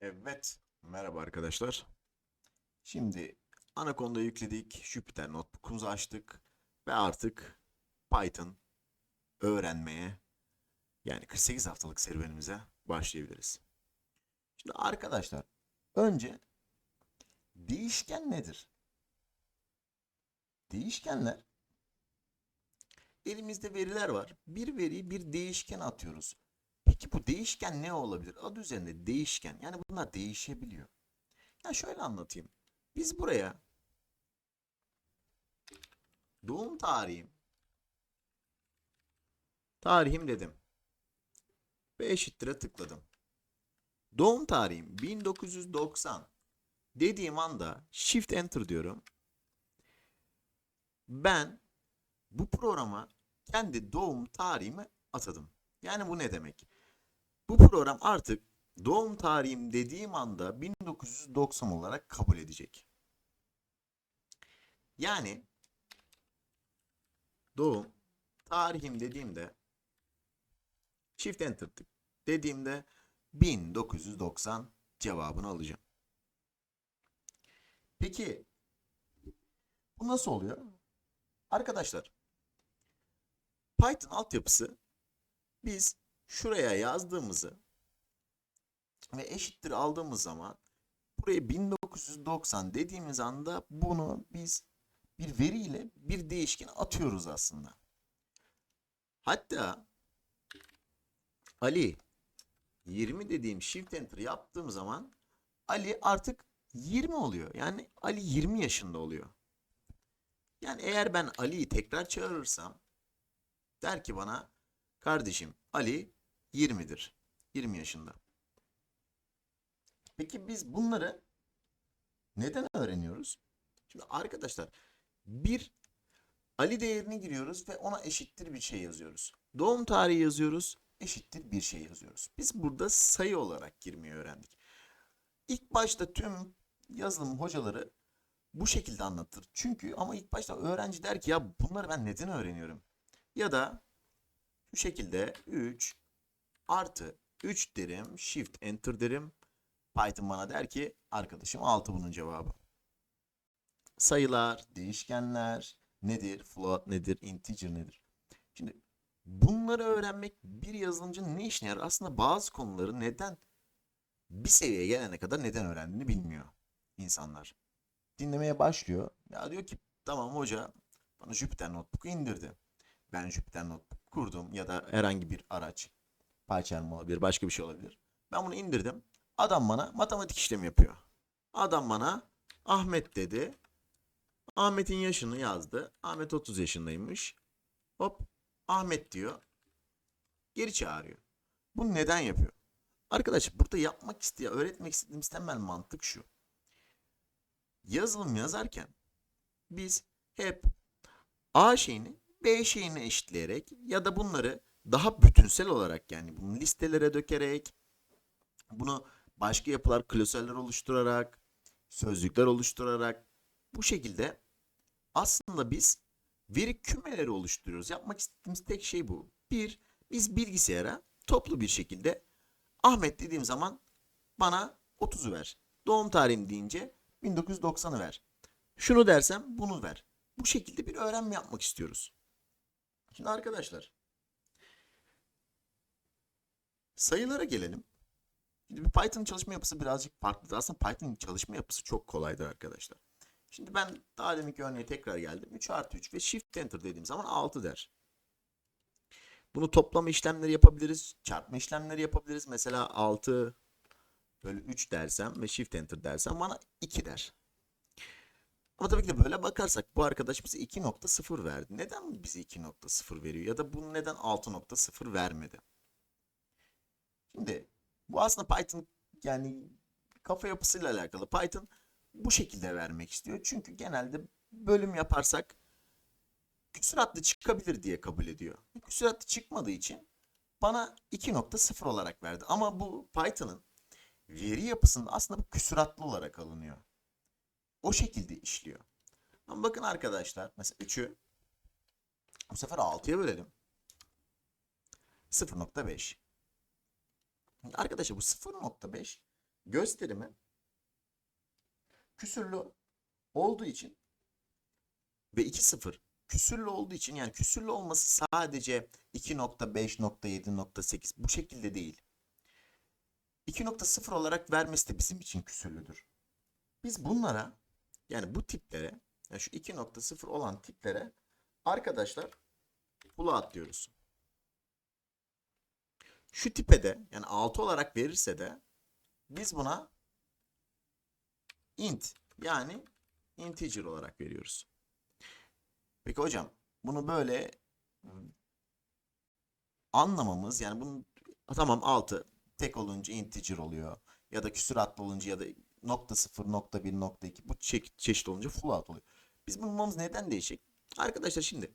Evet, merhaba arkadaşlar. Şimdi Anaconda yükledik, Jupyter Notebook'umuzu açtık ve artık Python öğrenmeye yani 48 haftalık serüvenimize başlayabiliriz. Şimdi arkadaşlar önce değişken nedir? Değişkenler elimizde veriler var. Bir veriyi bir değişken atıyoruz. Peki bu değişken ne olabilir? Adı üzerinde değişken. Yani bunlar değişebiliyor. Ya şöyle anlatayım. Biz buraya doğum tarihim tarihim dedim. Ve eşittir'e tıkladım. Doğum tarihim 1990 dediğim anda Shift Enter diyorum. Ben bu programa kendi doğum tarihimi atadım. Yani bu ne demek? Bu program artık doğum tarihim dediğim anda 1990 olarak kabul edecek. Yani doğum tarihim dediğimde Shift Enter dediğimde 1990 cevabını alacağım. Peki bu nasıl oluyor? Arkadaşlar Python altyapısı biz şuraya yazdığımızı ve eşittir aldığımız zaman buraya 1990 dediğimiz anda bunu biz bir veriyle bir değişken atıyoruz aslında. Hatta Ali 20 dediğim shift enter yaptığım zaman Ali artık 20 oluyor. Yani Ali 20 yaşında oluyor. Yani eğer ben Ali'yi tekrar çağırırsam der ki bana kardeşim Ali 20'dir. 20 yaşında. Peki biz bunları neden öğreniyoruz? Şimdi arkadaşlar bir Ali değerini giriyoruz ve ona eşittir bir şey yazıyoruz. Doğum tarihi yazıyoruz, eşittir bir şey yazıyoruz. Biz burada sayı olarak girmeyi öğrendik. İlk başta tüm yazılım hocaları bu şekilde anlatır. Çünkü ama ilk başta öğrenci der ki ya bunları ben neden öğreniyorum? Ya da şu şekilde 3 artı 3 derim, shift enter derim. Python bana der ki arkadaşım 6 bunun cevabı. Sayılar, değişkenler nedir, float nedir, integer nedir? Şimdi bunları öğrenmek bir yazılımcının ne işine yarar? Aslında bazı konuları neden bir seviyeye gelene kadar neden öğrendiğini bilmiyor insanlar. Dinlemeye başlıyor. Ya diyor ki tamam hoca bana Jupyter Notebook'u indirdi. Ben Jupyter Notebook kurdum ya da herhangi bir araç. PyCharm olabilir, başka bir şey olabilir. Ben bunu indirdim. Adam bana matematik işlemi yapıyor. Adam bana Ahmet dedi. Ahmet'in yaşını yazdı. Ahmet 30 yaşındaymış. Hop Ahmet diyor. Geri çağırıyor. Bunu neden yapıyor? Arkadaşlar burada yapmak isteyen, öğretmek istediğimiz temel mantık şu. Yazılım yazarken biz hep A şeyini B şeyine eşitleyerek ya da bunları daha bütünsel olarak yani bunu listelere dökerek bunu başka yapılar, klasörler oluşturarak, sözlükler oluşturarak bu şekilde aslında biz veri kümeleri oluşturuyoruz. Yapmak istediğimiz tek şey bu. Bir, biz bilgisayara toplu bir şekilde Ahmet dediğim zaman bana 30'u ver. Doğum tarihim deyince 1990'ı ver. Şunu dersem bunu ver. Bu şekilde bir öğrenme yapmak istiyoruz. Şimdi arkadaşlar sayılara gelelim. Şimdi Python çalışma yapısı birazcık farklıdır. Aslında Python çalışma yapısı çok kolaydır arkadaşlar. Şimdi ben daha deminki örneğe tekrar geldim. 3 artı 3 ve Shift Enter dediğim zaman 6 der. Bunu toplama işlemleri yapabiliriz. Çarpma işlemleri yapabiliriz. Mesela 6 bölü 3 dersem ve Shift Enter dersem bana 2 der. Ama tabii ki de böyle bakarsak bu arkadaş bize 2.0 verdi. Neden bize 2.0 veriyor? Ya da bunu neden 6.0 vermedi? Şimdi bu aslında Python yani kafa yapısıyla alakalı. Python bu şekilde vermek istiyor. Çünkü genelde bölüm yaparsak küsuratlı çıkabilir diye kabul ediyor. Küsuratlı çıkmadığı için bana 2.0 olarak verdi. Ama bu Python'ın veri yapısında aslında bu küsuratlı olarak alınıyor. O şekilde işliyor. Ama bakın arkadaşlar mesela 3'ü bu sefer 6'ya bölelim. 0.5. Arkadaşlar bu 0.5 gösterimi küsürlü olduğu için ve 2-0 küsürlü olduğu için yani küsürlü olması sadece 2.5.7.8 bu şekilde değil. 2.0 olarak vermesi de bizim için küsürlüdür. Biz bunlara yani bu tiplere yani şu 2.0 olan tiplere arkadaşlar float diyoruz. Şu tipe de yani 6 olarak verirse de biz buna int yani integer olarak veriyoruz. Peki hocam bunu böyle anlamamız yani bunun tamam 6 tek olunca integer oluyor ya da küsuratlı olunca ya da nokta 0 nokta 1 nokta 2 bu çe- çeşit olunca float oluyor. Biz bulmamız neden değişik? Arkadaşlar şimdi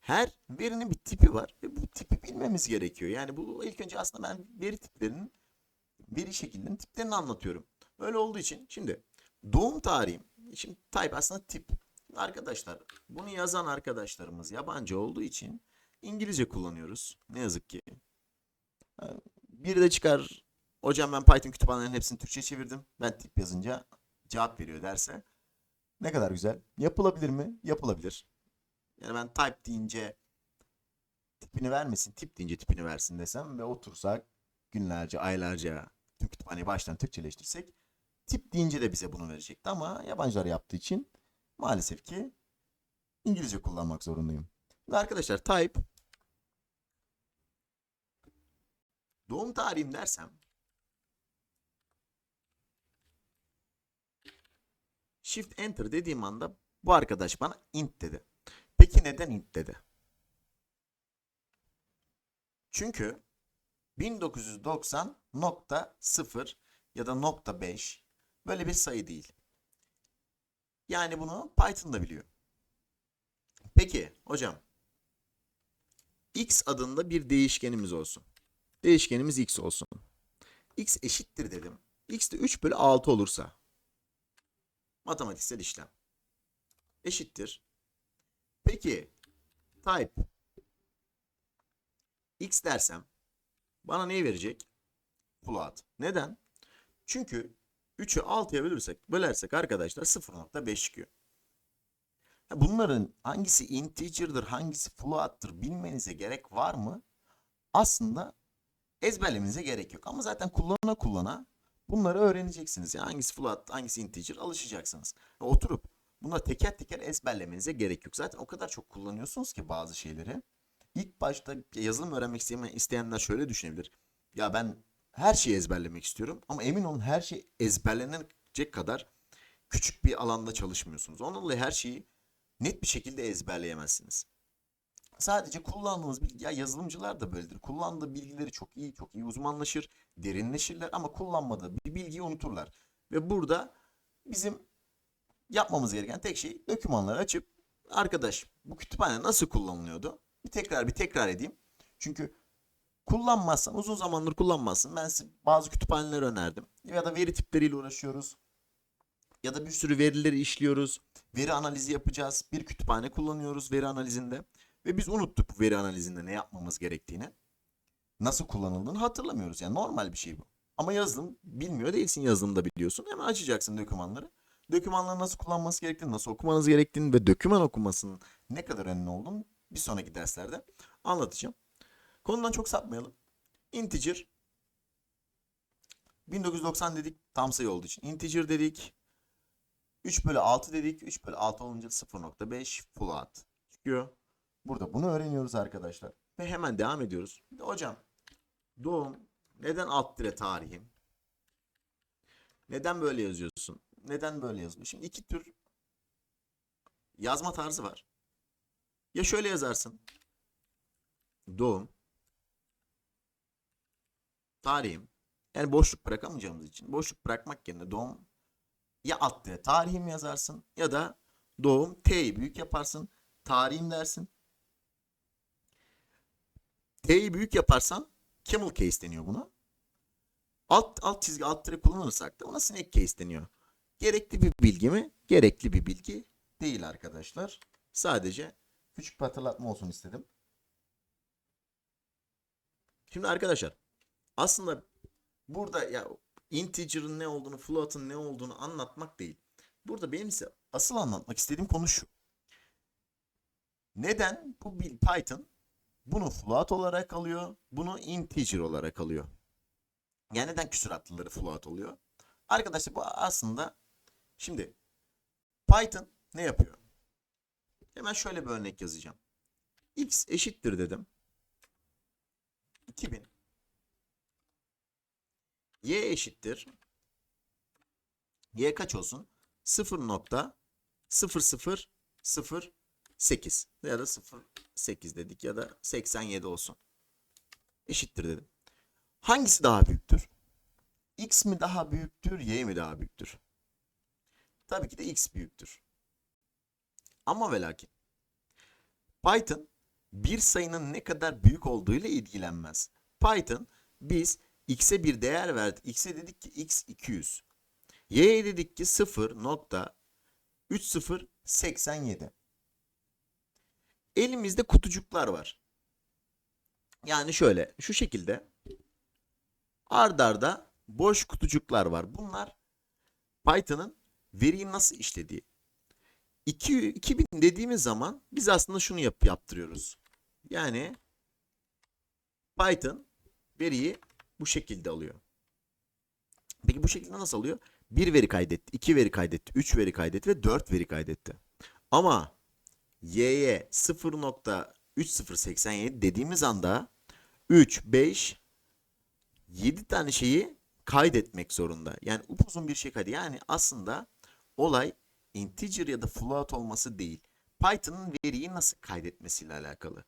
her verinin bir tipi var ve bu tipi bilmemiz gerekiyor. Yani bu ilk önce aslında ben veri tiplerinin veri şekillerinin tiplerini anlatıyorum. Öyle olduğu için şimdi doğum tarihim şimdi type aslında tip. Arkadaşlar bunu yazan arkadaşlarımız yabancı olduğu için İngilizce kullanıyoruz. Ne yazık ki. Biri de çıkar hocam ben Python kütüphanelerinin hepsini Türkçe çevirdim. Ben tip yazınca cevap veriyor derse. Ne kadar güzel. Yapılabilir mi? Yapılabilir. Yani ben type deyince tipini vermesin, tip deyince tipini versin desem ve otursak günlerce, aylarca tüm kütüphaneyi baştan Türkçeleştirsek tip deyince de bize bunu verecekti ama yabancılar yaptığı için maalesef ki İngilizce kullanmak zorundayım. Şimdi arkadaşlar type doğum tarihim dersem Shift Enter dediğim anda bu arkadaş bana int dedi. Peki neden int dedi? Çünkü 1990.0 ya da nokta 5 böyle bir sayı değil. Yani bunu Python da biliyor. Peki hocam x adında bir değişkenimiz olsun. Değişkenimiz x olsun. x eşittir dedim. x de 3 bölü 6 olursa matematiksel işlem eşittir. Peki type x dersem bana neyi verecek? Float. Neden? Çünkü 3'ü 6'ya bölürsek, bölersek arkadaşlar 0.5 çıkıyor. Bunların hangisi integer'dır, hangisi float'tır bilmenize gerek var mı? Aslında ezberlemenize gerek yok. Ama zaten kullana kullana bunları öğreneceksiniz. Yani hangisi float, hangisi integer alışacaksınız. Oturup bunları teker teker ezberlemenize gerek yok. Zaten o kadar çok kullanıyorsunuz ki bazı şeyleri. İlk başta yazılım öğrenmek isteyen- isteyenler şöyle düşünebilir. Ya ben her şeyi ezberlemek istiyorum ama emin olun her şey ezberlenecek kadar küçük bir alanda çalışmıyorsunuz. Onunla dolayı her şeyi net bir şekilde ezberleyemezsiniz. Sadece kullandığınız bilgi, ya yazılımcılar da böyledir. Kullandığı bilgileri çok iyi, çok iyi uzmanlaşır, derinleşirler ama kullanmadığı bir bilgiyi unuturlar. Ve burada bizim yapmamız gereken tek şey dokümanları açıp arkadaş bu kütüphane nasıl kullanılıyordu? Bir tekrar bir tekrar edeyim. Çünkü kullanmazsan uzun zamandır kullanmazsın. Ben size bazı kütüphaneler önerdim. Ya da veri tipleriyle uğraşıyoruz. Ya da bir sürü verileri işliyoruz. Veri analizi yapacağız. Bir kütüphane kullanıyoruz veri analizinde. Ve biz unuttuk bu veri analizinde ne yapmamız gerektiğini. Nasıl kullanıldığını hatırlamıyoruz. Yani normal bir şey bu. Ama yazılım bilmiyor değilsin yazılımda biliyorsun. Hemen açacaksın dokümanları. Dokümanları nasıl kullanması gerektiğini, nasıl okumanız gerektiğini ve doküman okumasının ne kadar önemli olduğunu bir sonraki derslerde anlatacağım. Konudan çok sapmayalım. Integer 1990 dedik tam sayı olduğu için. Integer dedik. 3 bölü 6 dedik. 3 bölü 6 olunca 0.5 float çıkıyor. Burada bunu öğreniyoruz arkadaşlar. Ve hemen devam ediyoruz. De hocam doğum neden alt dire tarihim? Neden böyle yazıyorsun? Neden böyle yazılıyor? Şimdi iki tür yazma tarzı var. Ya şöyle yazarsın. Doğum tarihim. Yani boşluk bırakamayacağımız için boşluk bırakmak yerine doğum ya alt tarihim yazarsın ya da doğum T'yi büyük yaparsın. Tarihim dersin. T'yi büyük yaparsan camel case deniyor buna. Alt, alt çizgi alt tire kullanırsak da ona snake case deniyor. Gerekli bir bilgi mi? Gerekli bir bilgi değil arkadaşlar. Sadece küçük bir hatırlatma olsun istedim. Şimdi arkadaşlar aslında burada ya integer'ın ne olduğunu, float'ın ne olduğunu anlatmak değil. Burada benim ise asıl anlatmak istediğim konu şu. Neden bu Python bunu float olarak alıyor, bunu integer olarak alıyor? Yani neden küsuratlıları float oluyor? Arkadaşlar bu aslında şimdi Python ne yapıyor? Hemen şöyle bir örnek yazacağım. x eşittir dedim. 2000 y eşittir y kaç olsun? 0.0008 ya da 0.8 dedik ya da 87 olsun. Eşittir dedim. Hangisi daha büyüktür? X mi daha büyüktür, Y mi daha büyüktür? Tabii ki de X büyüktür. Ama ve lakin Python bir sayının ne kadar büyük olduğuyla ilgilenmez. Python biz x'e bir değer verdik. X'e dedik ki x 200. Y'ye dedik ki 0.3087. Elimizde kutucuklar var. Yani şöyle şu şekilde ard arda boş kutucuklar var. Bunlar Python'ın veriyi nasıl işlediği. 2, 2000 dediğimiz zaman biz aslında şunu yap, yaptırıyoruz. Yani Python veriyi bu şekilde alıyor. Peki bu şekilde nasıl alıyor? 1 veri kaydetti, 2 veri kaydetti, 3 veri kaydetti ve 4 veri kaydetti. Ama y'ye 0.3087 dediğimiz anda 3, 5, 7 tane şeyi kaydetmek zorunda. Yani upuzun bir şey kaydı. Yani aslında olay integer ya da float olması değil. Python'ın veriyi nasıl kaydetmesiyle alakalı.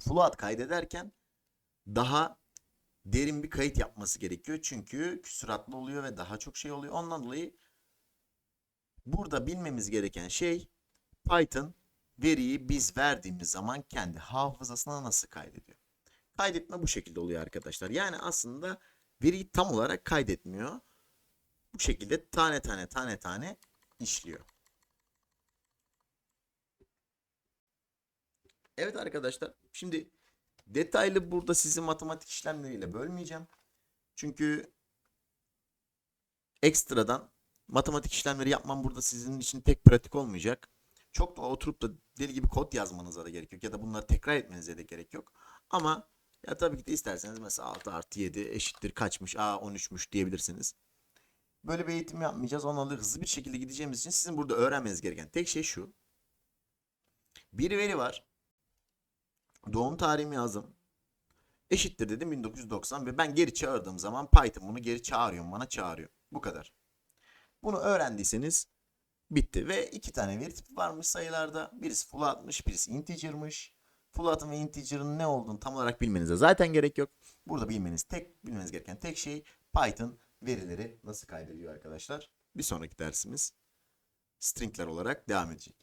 Float kaydederken daha derin bir kayıt yapması gerekiyor. Çünkü küsuratlı oluyor ve daha çok şey oluyor. Ondan dolayı burada bilmemiz gereken şey Python veriyi biz verdiğimiz zaman kendi hafızasına nasıl kaydediyor. Kaydetme bu şekilde oluyor arkadaşlar. Yani aslında veriyi tam olarak kaydetmiyor. Bu şekilde tane tane tane tane işliyor. Evet arkadaşlar. Şimdi detaylı burada sizi matematik işlemleriyle bölmeyeceğim. Çünkü ekstradan matematik işlemleri yapmam burada sizin için pek pratik olmayacak. Çok da oturup da deli gibi kod yazmanıza da gerek yok. Ya da bunları tekrar etmenize de gerek yok. Ama ya tabii ki de isterseniz mesela 6 artı 7 eşittir kaçmış? Aa 13'müş diyebilirsiniz. Böyle bir eğitim yapmayacağız. Onlarla hızlı bir şekilde gideceğimiz için sizin burada öğrenmeniz gereken tek şey şu. Bir veri var. Doğum tarihimi yazdım. Eşittir dedim 1990 ve ben geri çağırdığım zaman Python bunu geri çağırıyor. Bana çağırıyor. Bu kadar. Bunu öğrendiyseniz bitti. Ve iki tane veri tipi varmış sayılarda. Birisi float'mış, birisi integer'mış. Float'ın ve integer'ın ne olduğunu tam olarak bilmenize zaten gerek yok. Burada bilmeniz tek bilmeniz gereken tek şey Python verileri nasıl kaydediyor arkadaşlar. Bir sonraki dersimiz stringler olarak devam edecek.